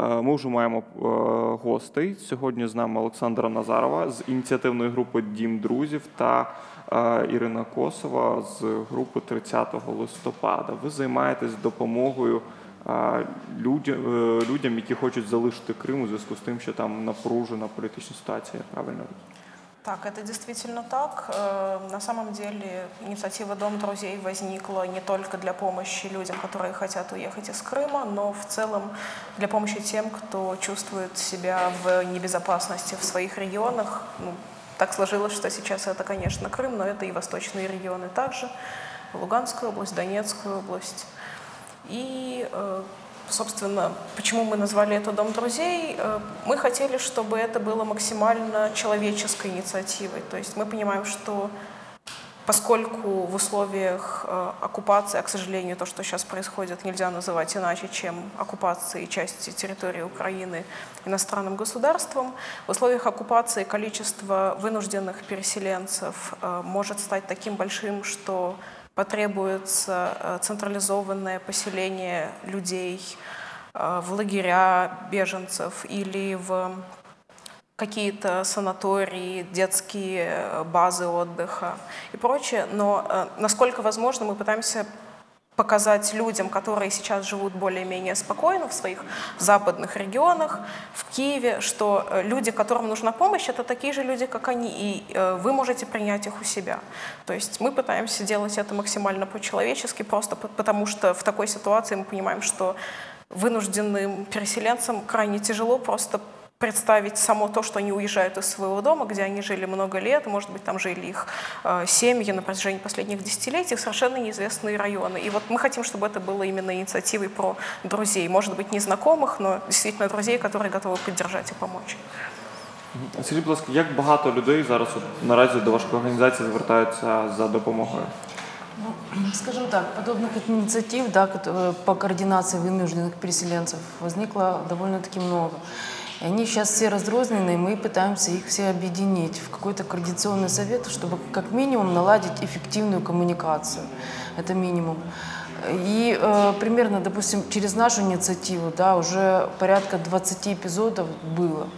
Ми вже маємо гостей. Сьогодні з нами Олександра Назарова з ініціативної групи Дім друзів та Ірина Косова з групи 30 листопада. Ви займаєтесь допомогою людям, людям, які хочуть залишити Крим у зв'язку з тим, що там напружена політична ситуація. Правильно? Так, это действительно так. На самом деле инициатива «Дом друзей» возникла не только для помощи людям, которые хотят уехать из Крыма, но в целом для помощи тем, кто чувствует себя в небезопасности в своих регионах. Ну, так сложилось, что сейчас это, конечно, Крым, но это и восточные регионы также, Луганская область, Донецкая область. И собственно, почему мы назвали это «Дом друзей», э, мы хотели, чтобы это было максимально человеческой инициативой. То есть мы понимаем, что поскольку в условиях э, оккупации, а, к сожалению, то, что сейчас происходит, нельзя называть иначе, чем оккупацией части территории Украины иностранным государством, в условиях оккупации количество вынужденных переселенцев э, может стать таким большим, что потребуется э, централизованное поселение людей э, в лагеря беженцев или в какие-то санатории, детские э, базы отдыха и прочее. Но насколько возможно, мы пытаемся показать людям, которые сейчас живут более-менее спокойно в своих западных регионах, в Киеве, что э, люди, которым нужна помощь, это такие же люди, как они, и э, вы можете принять их у себя. То есть мы пытаемся делать это максимально по-человечески, просто потому что в такой ситуации мы понимаем, что вынужденным переселенцам крайне тяжело просто представить само то, что они уезжают из своего дома, где они жили много лет, может быть, там жили их э, семьи на протяжении последних десятилетий, в совершенно неизвестные районы. И вот мы хотим, чтобы это было именно инициативой про друзей, может быть, незнакомых, но действительно друзей, которые готовы поддержать и помочь. Скажіть, будь ласка, як багато людей зараз от, наразі до вашої організації звертаються за допомогою? Ну, скажем так, подобных инициатив да, по координации вынужденных переселенцев возникло довольно-таки много. И они сейчас все разрознены, и мы пытаемся их все объединить в какой-то координационный совет, чтобы как минимум наладить эффективную коммуникацию. Это минимум. И э, примерно, допустим, через нашу инициативу да, уже порядка 20 эпизодов было.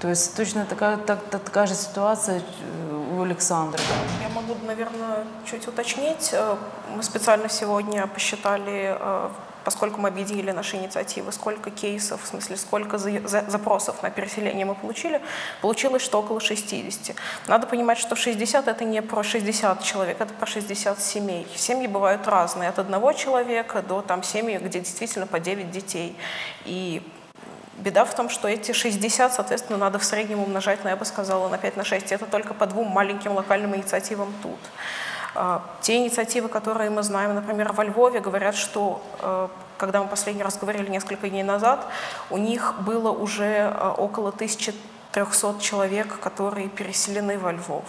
То есть точно такая, так, такая же ситуация э, у Александра. Я могу, наверное, чуть уточнить. Э, мы специально сегодня посчитали э, поскольку мы объединили наши инициативы, сколько кейсов, в смысле, сколько за, за, запросов на переселение мы получили, получилось, что около 60. Надо понимать, что 60 это не про 60 человек, это про 60 семей. Семьи бывают разные, от одного человека до там семьи, где действительно по 9 детей. И Беда в том, что эти 60, соответственно, надо в среднем умножать, на, я бы сказала, на 5 на 6. Это только по двум маленьким локальным инициативам тут. А, те инициативы, которые мы знаем, например, во Львове, говорят, что э, когда мы последний раз говорили несколько дней назад, у них было уже э, около 1300 человек, которые переселены во Львов.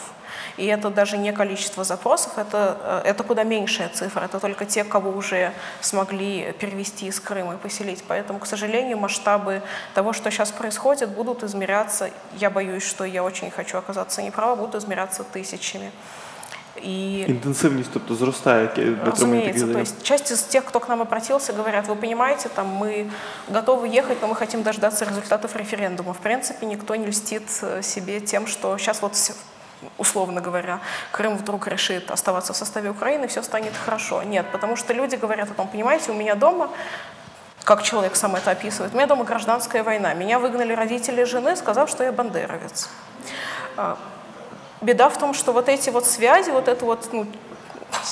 И это даже не количество запросов, это, э, это куда меньшая цифра, это только те, кого уже смогли перевести из Крыма и поселить. Поэтому, к сожалению, масштабы того, что сейчас происходит, будут измеряться, я боюсь, что я очень хочу оказаться неправа, будут измеряться тысячами. И... Интенсивность, тобто зростає Разумеется, то есть часть из тех, кто к нам обратился, говорят, вы понимаете, там мы готовы ехать, но мы хотим дождаться результатов референдума. В принципе, никто не льстит э, себе тем, что сейчас вот условно говоря, Крым вдруг решит оставаться в составе Украины, все станет хорошо. Нет, потому что люди говорят о том, понимаете, у меня дома как человек сам это описывает. У меня дома гражданская война. Меня выгнали родители жены, сказав, что я бандеровец. Беда в том, что вот эти вот связи, вот это вот, ну,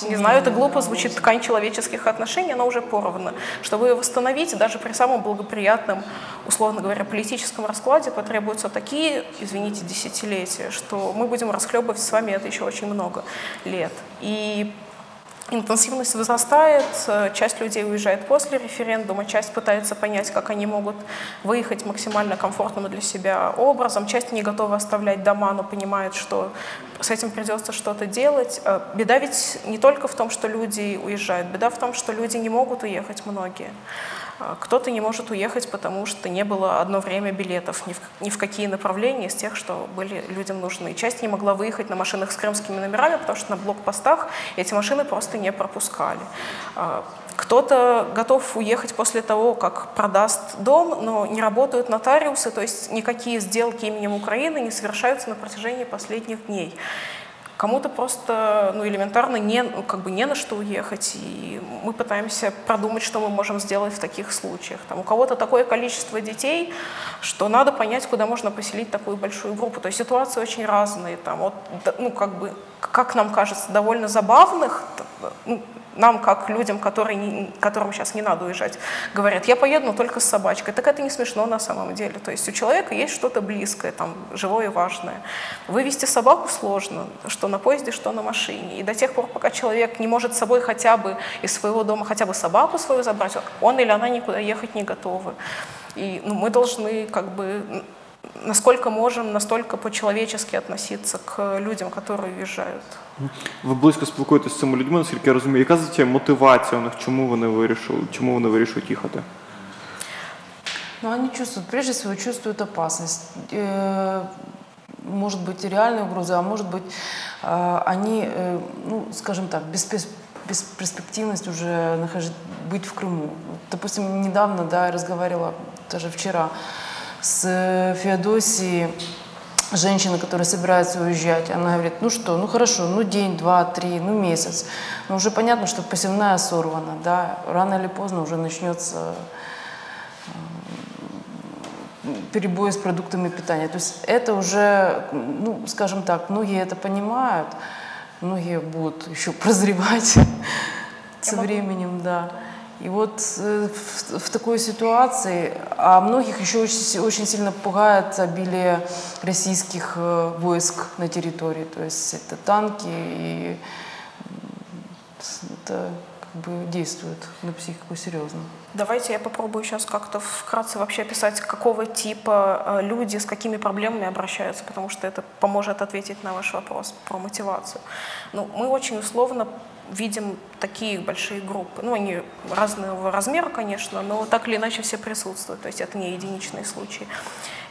не знаю, это глупо звучит, ткань человеческих отношений, она уже порвана. Чтобы ее восстановить, даже при самом благоприятном, условно говоря, политическом раскладе потребуются такие, извините, десятилетия, что мы будем расхлебывать с вами это еще очень много лет. И Интенсивность возрастает, э, часть людей уезжает после референдума, часть пытается понять, как они могут выехать максимально комфортным для себя образом, часть не готова оставлять дома, но понимает, что с этим придется что-то делать. Э, беда ведь не только в том, что люди уезжают, беда в том, что люди не могут уехать многие. А, кто-то не может уехать, потому что не было одно время билетов ни в, ни в какие направления из тех, что были людям нужны. Часть не могла выехать на машинах с крымскими номерами, потому что на блокпостах эти машины просто не пропускали. А, кто-то готов уехать после того, как продаст дом, но не работают нотариусы, то есть никакие сделки именем Украины не совершаются на протяжении последних дней. Кому-то просто ну, элементарно не, ну, как бы не на что уехать, и мы пытаемся продумать, что мы можем сделать в таких случаях. Там, у кого-то такое количество детей, что надо понять, куда можно поселить такую большую группу. То есть ситуации очень разные. Там, вот, ну, как, бы, как нам кажется, довольно забавных, ну, нам, как людям, которые не, которым сейчас не надо уезжать, говорят, я поеду, но только с собачкой. Так это не смешно на самом деле. То есть у человека есть что-то близкое, там, живое и важное. Вывести собаку сложно, что на поезде, что на машине. И до тех пор, пока человек не может с собой хотя бы из своего дома хотя бы собаку свою забрать, он или она никуда ехать не готовы. И ну, мы должны как бы насколько можем, настолько по-человечески относиться к людям, которые уїжджають. Ви близько спілкуєтеся з цими людьми, наскільки я розумію. Яка зазвичай мотивація у них, чому вони вирішили, чому вони вирішують їхати? Ну, они чувствуют, прежде всего, чувствуют опасность. Э, может быть, реальные угрозы, а может быть, э, они, э, ну, скажем так, без бесперспективность уже нахожить, быть в Крыму. Допустим, недавно, да, я разговаривала, даже вчера, с Феодосией, женщина, которая собирается уезжать, она говорит, ну что, ну хорошо, ну день, два, три, ну месяц. Но уже понятно, что посевная сорвана, да, рано или поздно уже начнется э, перебои с продуктами питания. То есть это уже, ну, скажем так, многие это понимают, многие будут еще прозревать со временем, да. И вот э, в, в такой ситуации, а многих еще очень, очень сильно пугает обилие российских э, войск на территории. То есть это танки, и это как бы действует на психику серьезно. Давайте я попробую сейчас как-то вкратце вообще описать, какого типа э, люди с какими проблемами обращаются, потому что это поможет ответить на ваш вопрос про мотивацию. Ну, мы очень условно видим такие большие группы. Ну, они разного размера, конечно, но так или иначе все присутствуют. То есть это не единичные случаи.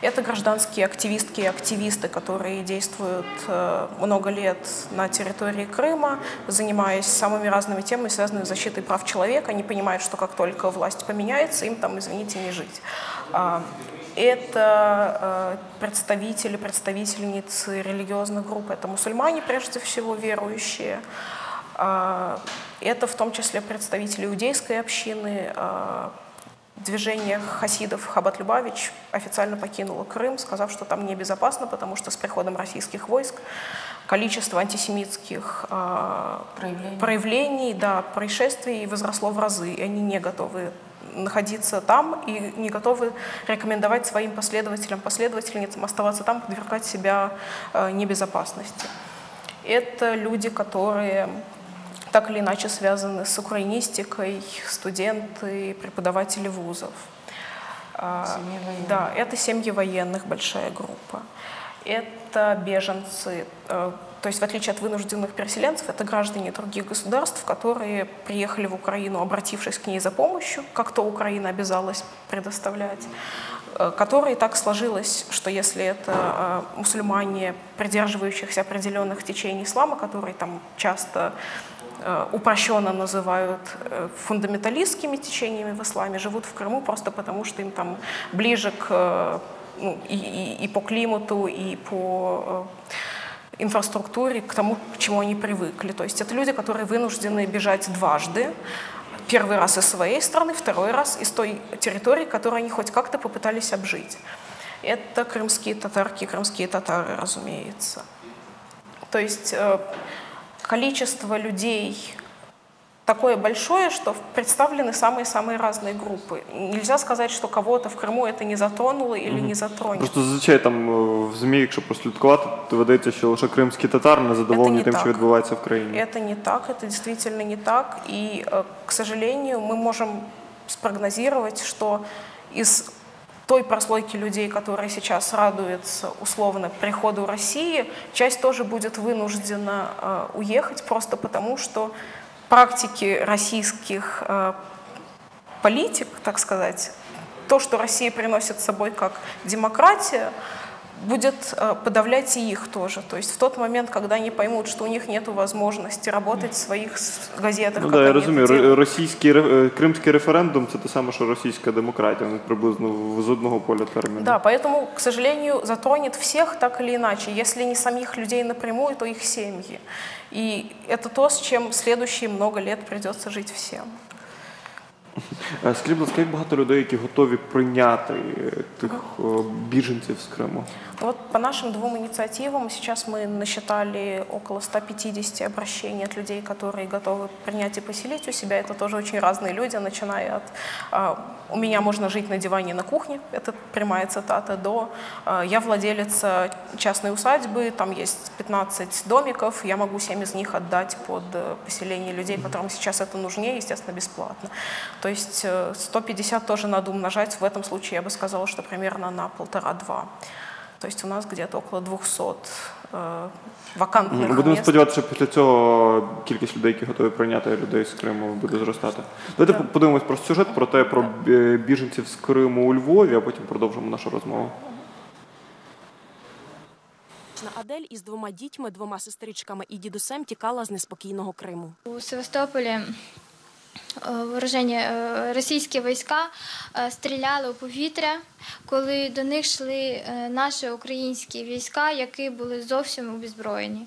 Это гражданские активистки и активисты, которые действуют э, много лет на территории Крыма, занимаясь самыми разными темами, связанными с защитой прав человека. Они понимают, что как только власть поменяется, им там, извините, не жить. А, это э, представители, представительницы религиозных групп, это мусульмане, прежде всего, верующие, это в том числе представители иудейской общины. А, движение хасидов Хабат Любавич официально покинуло Крым, сказав, что там небезопасно, потому что с приходом российских войск количество антисемитских э, проявлений. проявлений, да, происшествий возросло в разы, и они не готовы находиться там и не готовы рекомендовать своим последователям, последовательницам оставаться там, подвергать себя э, небезопасности. Это люди, которые так или иначе связаны с украинистикой, студенты, преподаватели вузов. А, да, это семьи военных, большая группа. Это беженцы, э, то есть в отличие от вынужденных переселенцев, это граждане других государств, которые приехали в Украину, обратившись к ней за помощью, как то Украина обязалась предоставлять, э, которые так сложилось, что если это э, мусульмане, придерживающихся определенных течений ислама, которые там часто упрощенно называют э, фундаменталистскими течениями в исламе, живут в Крыму просто потому, что им там ближе к, э, ну, и, и, и по климату, и по инфраструктуре, к тому, к чему они привыкли. То есть это люди, которые вынуждены бежать дважды. Первый раз из своей страны, второй раз из той территории, которую они хоть как-то попытались обжить. Это крымские татарки, крымские татары, разумеется. То есть количество людей такое большое, что представлены самые-самые разные группы. Нельзя сказать, что кого-то в Криму это не затронуло или не затронет. Просто зазвичай там в ЗМІ, якщо прослідкувати, то видається, що лише кримські татари не задоволені тим, що відбувається в країні. Это не так, это действительно не так. И, к сожалению, мы можем спрогнозировать, что из той прослойки людей, которая сейчас радуется условно приходу России, часть тоже будет вынуждена э, уехать просто потому, что практики российских э, политик, так сказать, то, что Россия приносит с собой как демократия, будет э, подавлять и их тоже. То есть в тот момент, когда они поймут, что у них нет возможности работать в своих с- газетах, Ну как да, я они это розумію. делают. Ро- Російський ре- е, кримський референдум це те саме, що російська демократія. Вони приблизно в- з одного поля терміну. Да, поэтому, к сожалению, затронет всех так или иначе. Если не самих людей напрямую, то их семьи. И это то, с чем следующие много лет придется жить всем. Е, Скажіть, будь ласка, як багато людей, які готові прийняти е, тих е, біженців з Криму? Вот по нашим двум инициативам сейчас мы насчитали около 150 обращений от людей, которые готовы принять и поселить у себя. Это тоже очень разные люди, начиная от а, «у меня можно жить на диване и на кухне», это прямая цитата, до а, «я владелец а, частной усадьбы, там есть 15 домиков, я могу 7 из них отдать под э, поселение людей, которым сейчас это нужнее, естественно, бесплатно». То есть э, 150 тоже надо умножать, в этом случае я бы сказала, что примерно на полтора-два. То есть у нас где-то около 200 э, вакантных Будемо мест. сподіватися, що після цього кількість людей, які готові прийняти людей з Криму, буде зростати. Давайте Да. подивимось про сюжет, про те, про е, біженців з Криму у Львові, а потім продовжимо нашу розмову. Адель із двома дітьми, двома сестричками і дідусем тікала з неспокійного Криму. У Севастополі е, е, російські війська е, стріляли у повітря, коли до них йшли наші українські війська, які були зовсім обізброєні.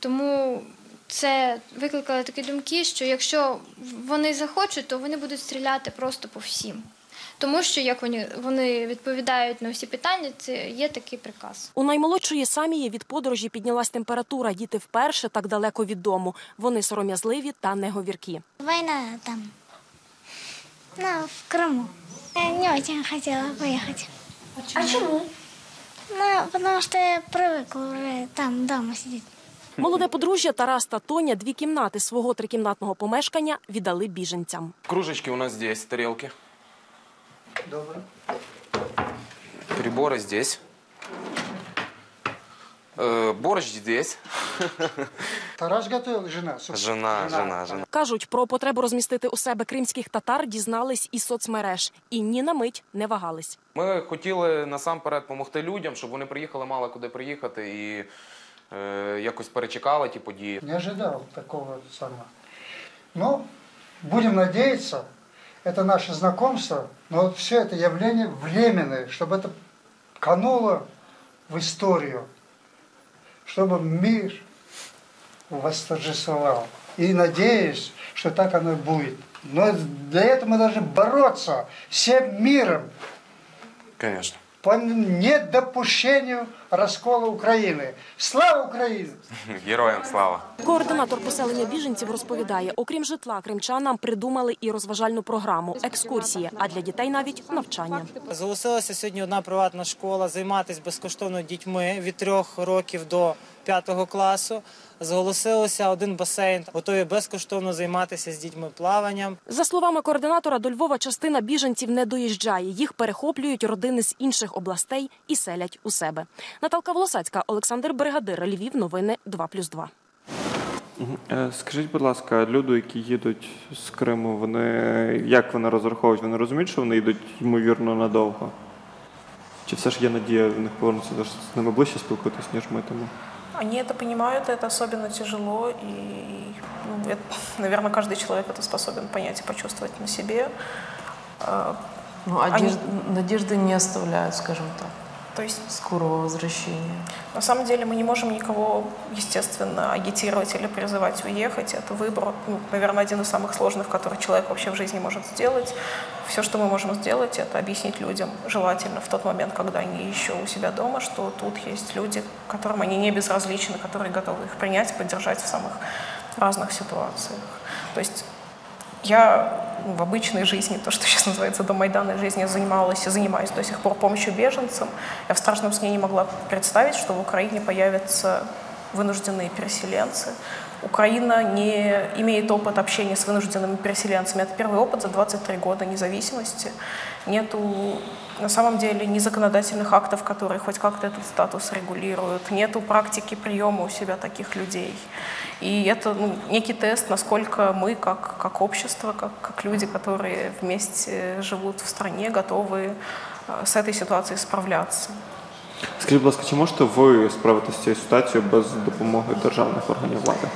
Тому це викликало такі думки, що якщо вони захочуть, то вони будуть стріляти просто по всім. Тому що як вони, вони відповідають на всі питання, це є такий приказ. У наймолодшої самії від подорожі піднялась температура. Діти вперше так далеко від дому. Вони сором'язливі та неговіркі. Война там. Ну, в Крыму. Я не очень хотела поехать. А чому? Ну, потому что я привыкла уже там дома сидеть. Молоде подружжя Тарас та Тоня дві кімнати свого трикімнатного помешкання віддали біженцям. Кружечки у нас здесь, тарелки. Добре. Приборы здесь. Э, борщ здесь. Тарас готовил, жена? собственно. Жена, жена, жена. Кажуть, про потребу розмістити у себе кримських татар дізнались із соцмереж і ні на мить не вагались. Ми хотіли насамперед допомогти людям, щоб вони приїхали, мали куди приїхати і е, якось перечекали ті події. Не ожидал такого самого. Но будем надеяться, это наше знакомство, но вот все это явление временное, чтобы это кануло в историю, чтобы мир восторжествовал. И надеюсь, что так оно и будет. Но для этого мы должны бороться всем миром Звісно. по недопущению раскола Украины. Слава Украине! Героям слава! Координатор поселення біженців розповідає, окрім житла, кримчанам придумали і розважальну програму, екскурсії, а для дітей навіть навчання. Зголосилася сьогодні одна приватна школа займатися безкоштовно дітьми від трьох років до п'ятого класу. Зголосилося один басейн, готові безкоштовно займатися з дітьми плаванням. За словами координатора, до Львова частина біженців не доїжджає. Їх перехоплюють родини з інших областей і селять у себе. Наталка Волосацька, Олександр Бригадир, Львів. Новини 2+,2. Мгм. Е, Скажіть, будь ласка, люди, які їдуть з Криму, вони як вони розраховують? Вони розуміють, що вони йдуть ймовірно надовго? Чи все ж є надія в них повернутися Тож з ними ближче спілкуватись, ніж ми тому? Они это понимают, это особенно тяжело, и, ну, это, наверное, каждый человек это способен понять и почувствовать на себе. А, Ну, одежд- надежды не оставляют, скажем так, То есть, скорого возвращения. на самом деле, мы не можем никого, естественно, агитировать или призывать уехать. Это выбор, ну, наверное, один из самых сложных, который человек вообще в жизни может сделать. Все, что мы можем сделать, это объяснить людям, желательно в тот момент, когда они еще у себя дома, что тут есть люди, которым они не безразличны, которые готовы их принять, поддержать в самых разных ситуациях. То есть я ну, в обычной жизни, то, что сейчас называется до Майдана жизни, я занималась и занимаюсь до сих пор помощью беженцам. Я в страшном сне не могла представить, что в Украине появятся вынужденные переселенцы. Украина не имеет опыт общения с вынужденными переселенцами. Это первый опыт за 23 года независимости. Нету на самом деле ни законодательных актов, которые хоть как-то этот статус регулируют. Нету практики приема у себя таких людей. И это ну, некий тест, насколько мы, как, как общество, как, как люди, которые вместе живут в стране, готовы э, з цією ситуацією справлятися. Скажіть, будь ласка, чи можете ви справитися з цією ситуацією без допомоги державних органів влади?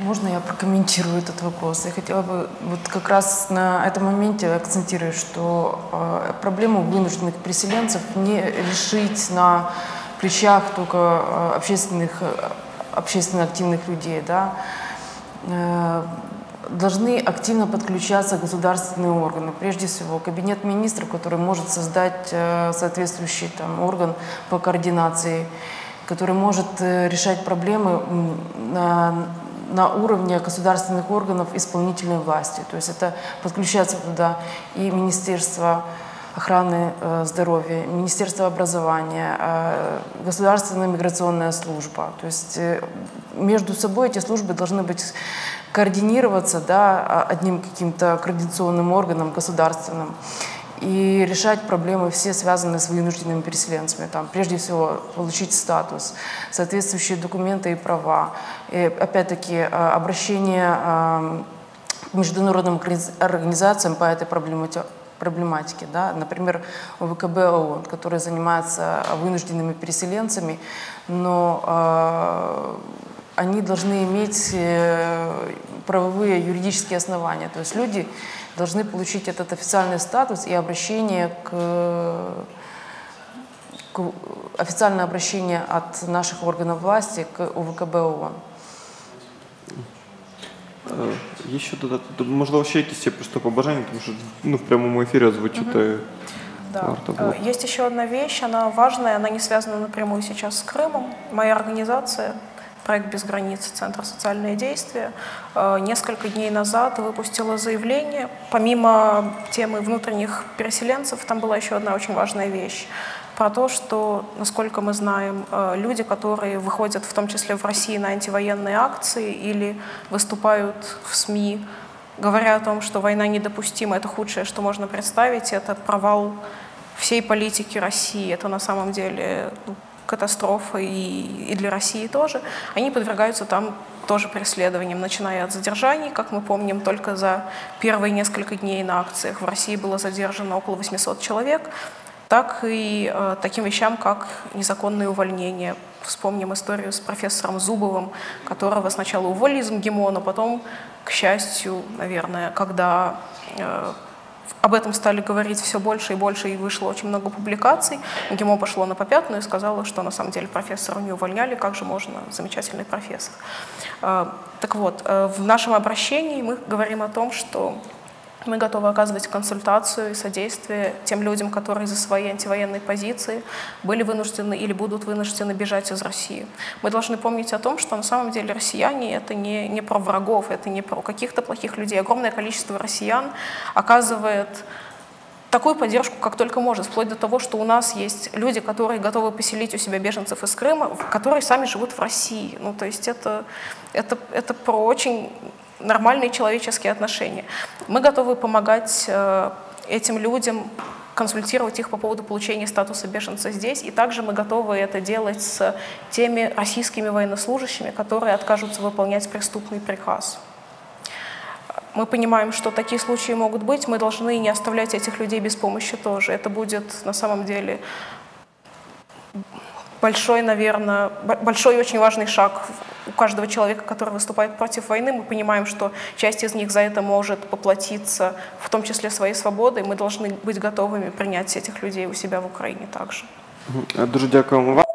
Можно я прокомментирую этот вопрос? Я хотела бы вот как раз на этом моменте акцентировать, что э, проблему вынужденных переселенцев не решить на плечах только э, общественных, общественно активных людей. Да? Э, должны активно подключаться государственные органы. Прежде всего, кабинет министров, который может создать э, соответствующий там, орган по координации, который может э, решать проблемы на, на уровне государственных органов исполнительной власти. То есть это подключаться туда и Министерство охраны э, здоровья, Министерство образования, э, Государственная миграционная служба. То есть э, между собой эти службы должны быть координироваться да, одним каким-то координационным органом государственным и решать проблемы все связанные с вынужденными переселенцами. Там, прежде всего, получить статус, соответствующие документы и права. И, опять-таки, обращение к международным организациям по этой проблематике. Да? Например, ОВКБ ООН, который занимается вынужденными переселенцами, но э, они должны иметь э, правовые юридические основания. То есть люди должны получить этот официальный статус и обращение к, к официальное обращение от наших органов власти к ОВКБ ООН. Є що додати? Можливо, ще якісь є просто побажання, тому що ну, в прямому ефірі озвучити. Да. Есть еще одна вещь, она важная, она не связана напрямую сейчас с Крымом. Моя организация, проект «Без границ. Центр социальные действия», несколько дней назад выпустила заявление. Помимо темы внутренних переселенцев, там была еще одна очень важная вещь про то, что, насколько мы знаем, э, люди, которые выходят в том числе в России на антивоенные акции или выступают в СМИ, говоря о том, что война недопустима, это худшее, что можно представить, это провал всей политики России, это на самом деле катастрофа и, и для России тоже, они подвергаются там тоже преследованиям, начиная от задержаний, как мы помним, только за первые несколько дней на акциях. В России было задержано около 800 человек, так и э, таким вещам, как незаконные увольнения. Вспомним историю с профессором Зубовым, которого сначала уволили из МГИМО, но потом, к счастью, наверное, когда э, об этом стали говорить все больше и больше, и вышло очень много публикаций. МГИМО пошло на попятную и сказала, что на самом деле профессора не увольняли, как же можно, замечательный профессор. Э, так вот, э, в нашем обращении мы говорим о том, что мы готовы оказывать консультацию и содействие тем людям, которые за свои антивоенные позиции были вынуждены или будут вынуждены бежать из России. Мы должны помнить о том, что на самом деле россияне — это не, не про врагов, это не про каких-то плохих людей. Огромное количество россиян оказывает такую поддержку, как только может, вплоть до того, что у нас есть люди, которые готовы поселить у себя беженцев из Крыма, которые сами живут в России. Ну, то есть это, это, это про очень нормальные человеческие отношения. Мы готовы помогать э, этим людям, консультировать их по поводу получения статуса беженца здесь, и также мы готовы это делать с теми российскими военнослужащими, которые откажутся выполнять преступный приказ. Мы понимаем, что такие случаи могут быть, мы должны не оставлять этих людей без помощи тоже. Это будет на самом деле большой, наверное, большой и очень важный шаг у каждого человека, который выступает против войны. Мы понимаем, что часть из них за это может поплатиться, в том числе своей свободой. Мы должны быть готовыми принять этих людей у себя в Украине также. Дуже дякуємо вам.